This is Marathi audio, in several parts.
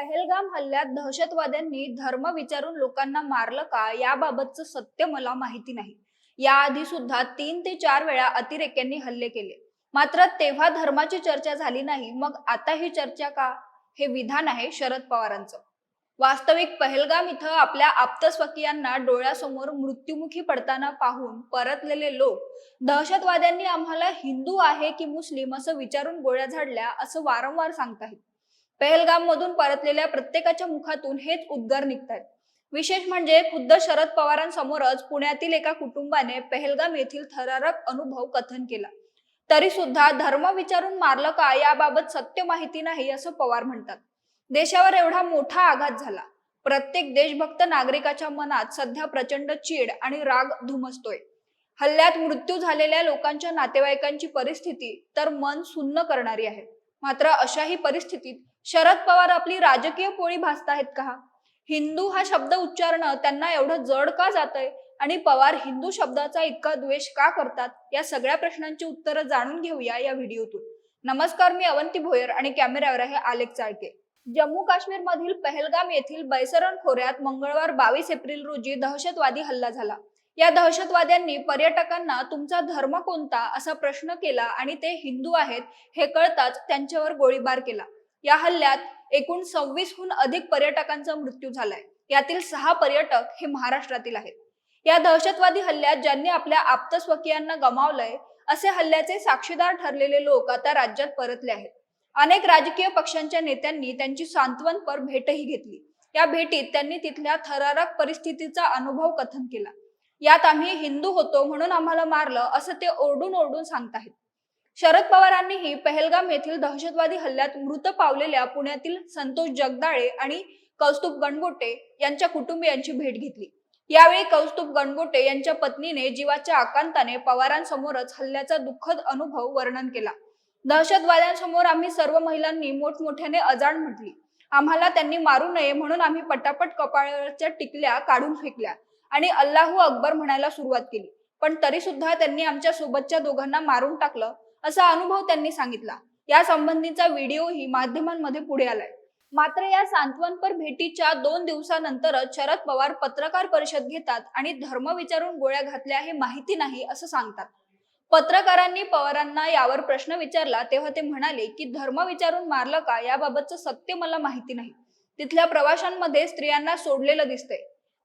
पहलगाम हल्ल्यात दहशतवाद्यांनी धर्म विचारून लोकांना मारलं का याबाबतचं सत्य मला माहिती नाही. याआधी सुद्धा तीन ते चार वेळा अतिरेक्यांनी हल्ले केले. मात्र तेव्हा धर्माची चर्चा झाली नाही मग आता ही चर्चा का? हे विधान आहे शरद पवारांचं. वास्तविक पहलगाम इथं आपल्या आप्तस्वकीयांना डोळ्यासमोर मृत्युमुखी पडताना पाहून परतलेले लोक दहशतवाद्यांनी आम्हाला हिंदू आहे की मुस्लिम असं विचारून गोळ्या झाडल्या असं वारंवार सांगताहेत. पहलगाम मधून परतलेल्या प्रत्येकाच्या मुखातून हेच उद्गार निघतात विशेष म्हणजे खुद्द शरद पवारांसमोरच पुण्यातील एका कुटुंबाने पहलगाम येथील थरारक अनुभव कथन केला. तरी सुद्धा धर्म विचारून मारलं का याबाबत सत्य माहिती नाही असं पवार म्हणतात. देशावर एवढा मोठा आघात झाला. प्रत्येक देशभक्त नागरिकाच्या मनात सध्या प्रचंड चीड आणि राग धुमसतोय. हल्ल्यात मृत्यू झालेल्या लोकांच्या नातेवाईकांची परिस्थिती तर मन सुन्न करणारी आहे. मात्र अशाही परिस्थितीत शरद पवार आपली राजकीय पोळी भासताहेत का? हिंदू हा शब्द उच्चारणं त्यांना एवढं जड का जातंय? आणि पवार हिंदू शब्दाचा इतका द्वेष का करतात? या सगळ्या प्रश्नांची उत्तरं जाणून घेऊया या व्हिडिओतून. नमस्कार मी अवंती भोयर आणि कॅमेऱ्यावर आहे आलेख चाळके. जम्मू काश्मीर मधील पहलगाम येथील बैसरण खोऱ्यात मंगळवार बावीस एप्रिल रोजी दहशतवादी हल्ला झाला. या दहशतवाद्यांनी पर्यटकांना तुमचा धर्म कोणता असा प्रश्न केला आणि ते हिंदू आहेत हे कळताच त्यांच्यावर गोळीबार केला. या हल्ल्यात एकूण सव्वीसहून अधिक पर्यटकांचा मृत्यू झालाय. यातील सहा पर्यटक हे महाराष्ट्रातील आहेत. या दहशतवादी हल्ल्यात ज्यांनी आपल्या आप्तस्वकीयांना गमावलंय असे हल्ल्याचे साक्षीदार ठरलेले लोक आता राज्यात परतले आहेत. अनेक राजकीय पक्षांच्या नेत्यांनी त्यांची सांत्वनपर भेटही घेतली. या भेटीत त्यांनी तिथल्या थरारक परिस्थितीचा अनुभव कथन केला. यात आम्ही हिंदू होतो म्हणून आम्हाला मारलं असं ते ओरडून ओरडून सांगताहेत. शरद पवारांनीही पहलगाम येथील दहशतवादी हल्ल्यात मृत पावलेल्या पुण्यातील संतोष जगदाळे आणि कौस्तुभ गणगोटे यांच्या कुटुंबियांची भेट घेतली. यावेळी कौस्तुभ गणगोटे यांच्या पत्नीने जीवाच्या आकांताने पवारांसमोरच हल्ल्याचा दुःखद अनुभव वर्णन केला. दहशतवाद्यांसमोर आम्ही सर्व महिलांनी मोठमोठ्याने अजाण म्हटली. आम्हाला त्यांनी मारू नये म्हणून आम्ही पटापट कपाळाच्या टिकल्या काढून फेकल्या. आणि अल्लाहू अकबर म्हणायला सुरुवात केली. पण तरी सुद्धा त्यांनी आमच्या सोबतच्या दोघांना मारून टाकलं असा अनुभव त्यांनी सांगितला. या संबंधीचा व्हिडिओही माध्यमांमध्ये पुढे आलाय. मात्र या सांत्वनपर भेटीच्या दोन दिवसानंतरच शरद पवार पत्रकार परिषद घेतात आणि धर्म विचारून गोळ्या घातल्या हे माहिती नाही असं सांगतात. पत्रकारांनी पवारांना यावर प्रश्न विचारला तेव्हा ते म्हणाले की धर्म विचारून मारलं का? याबाबतचं सत्य मला माहिती नाही. तिथल्या प्रवाशांमध्ये स्त्रियांना सोडलेलं दिसतंय.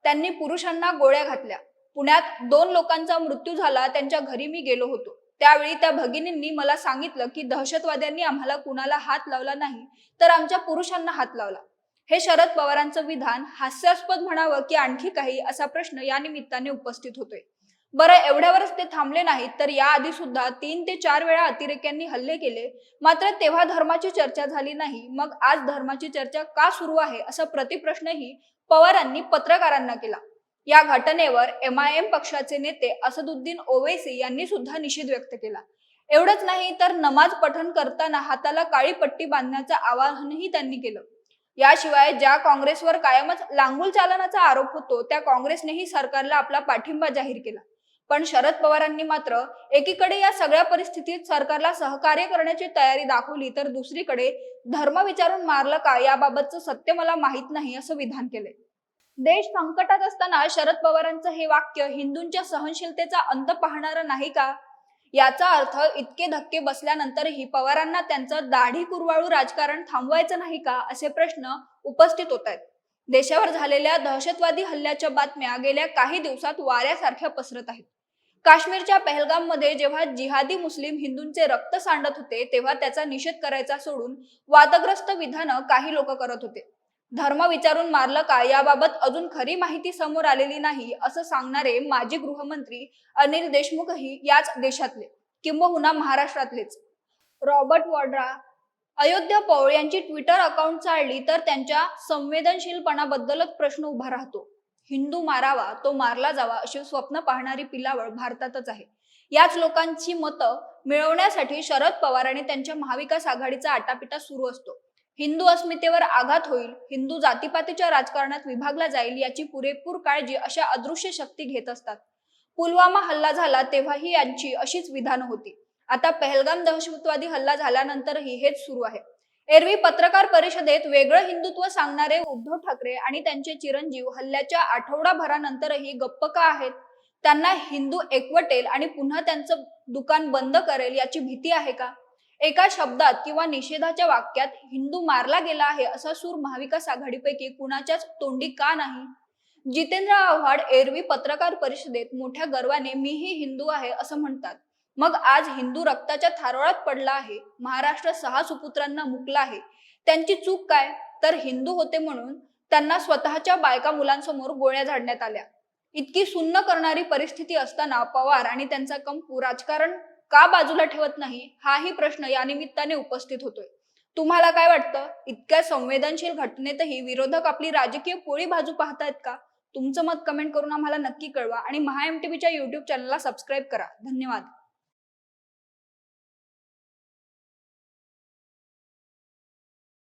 त्यांनी पुरुषांना गोळ्या घातल्या. पुण्यात दोन लोकांचा मृत्यू झाला. त्यांच्या घरी मी गेलो होतो. त्यावेळी त्या भगिनींनी मला सांगितलं की दहशतवाद्यांनी आम्हाला कुणाला हात लावला नाही तर आमच्या पुरुषांना हात लावला. हे शरद पवारांचं विधान हास्यास्पद म्हणावं की आणखी काही असा प्रश्न या निमित्ताने उपस्थित होतोय. बरं एवढ्यावरच ते थांबले नाहीत तर याआधी सुद्धा तीन ते चार वेळा अतिरेक्यांनी हल्ले केले. मात्र तेव्हा धर्माची चर्चा झाली नाही. मग आज धर्माची चर्चा का सुरू आहे असा प्रतिप्रश्नही पवारांनी पत्रकारांना केला. या घटनेवर एम आय एम पक्षाचे नेते असदुद्दीन ओवैसी यांनी सुद्धा निषेध व्यक्त केला. एवढंच नाही तर नमाज पठण करताना हाताला काळी पट्टी बांधण्याचं आवाहनही त्यांनी केलं. याशिवाय ज्या काँग्रेसवर कायमच लांगुल चालनाचा आरोप होतो त्या काँग्रेसनेही सरकारला आपला पाठिंबा जाहीर केला. पण शरद पवारांनी मात्र एकीकडे या सगळ्या परिस्थितीत सरकारला सहकार्य करण्याची तयारी दाखवली तर दुसरीकडे धर्म विचारून मारलं का याबाबतचं सत्य मला माहीत नाही असं विधान केलंय. देश संकटात असताना शरद पवारांचं हे वाक्य हिंदूंच्या सहनशीलतेचा अंत पाहणारं नाही का? याचा अर्थ इतके धक्के बसल्यानंतरही पवारांना त्यांचं दाढी कुरवाळू राजकारण थांबवायचं नाही का असे प्रश्न उपस्थित होत आहेत. देशावर झालेल्या दहशतवादी हल्ल्याच्या बातम्या गेल्या काही दिवसात वाऱ्यासारख्या पसरत आहेत. काश्मीरच्या पहलगाममध्ये जेव्हा जिहादी मुस्लिम हिंदूंचे रक्त सांडत होते तेव्हा त्याचा निषेध करायचा सोडून वादग्रस्त विधानं काही लोक करत होते. धर्म विचारून मारलं का याबाबत अजून खरी माहिती समोर आलेली नाही असं सांगणारे माजी गृहमंत्री अनिल देशमुखही याच देशातले किंबहुना महाराष्ट्रातलेच. रॉबर्ट वॉड्रा अयोध्या पौळ यांची ट्विटर अकाउंट चालली तर त्यांच्या संवेदनशीलपणाबद्दलच प्रश्न उभा राहतो. हिंदू मारावा तो मारला जावा अशी स्वप्न पाहणारी पिलावळ भारतातच आहे. याच लोकांची मतं मिळवण्यासाठी शरद पवार आणि त्यांच्या महाविकास आघाडीचा आटापिटा सुरू असतो. हिंदू अस्मितेवर आघात होईल हिंदू जातीपातीच्या राजकारणात विभागला जाईल याची पुरेपूर काळजी अशा अदृश्य शक्ती घेत असतात. पुलवामा हल्ला झाला तेव्हाही यांची अशीच विधान होती. आता पहलगाम दहशतवादी हल्ला झाल्यानंतरही हेच सुरू आहे. एरवी पत्रकार परिषदेत वेगळं हिंदुत्व सांगणारे उद्धव ठाकरे आणि त्यांचे चिरंजीव हल्ल्याच्या आठवडाभरानंतरही गप्प का आहेत? त्यांना हिंदू एकवटेल आणि पुन्हा त्यांचं दुकान बंद करेल याची भीती आहे का? एका शब्दात किंवा निषेधाच्या वाक्यात हिंदू मारला गेला आहे असा सूर महाविकास आघाडीपैकी कुणाच्याच तोंडी का नाही? जितेंद्र आव्हाड एरवी पत्रकार परिषदेत मोठ्या गर्वाने मीही हिंदू आहे असं म्हणतात. मग आज हिंदू रक्ताच्या थारोळात पडला आहे महाराष्ट्र सहा सुपुत्रांना मुकला आहे. त्यांची चूक काय? तर हिंदू होते म्हणून त्यांना स्वतःच्या बायका मुलांसमोर गोळ्या झाडण्यात आल्या. इतकी सुन्न करणारी परिस्थिती असताना पवार आणि त्यांचा कंपू राजकारण का बाजूला ठेवत नाही हाही प्रश्न या निमित्ताने उपस्थित होतोय. तुम्हाला काय वाटतं? इतक्या संवेदनशील घटनेतही विरोधक आपली राजकीय पोळी बाजू पाहतायत का? तुमचं मत कमेंट करून आम्हाला नक्की कळवा आणि महा एम टीव्हीच्या युट्यूब चॅनलला सबस्क्राईब करा. धन्यवाद.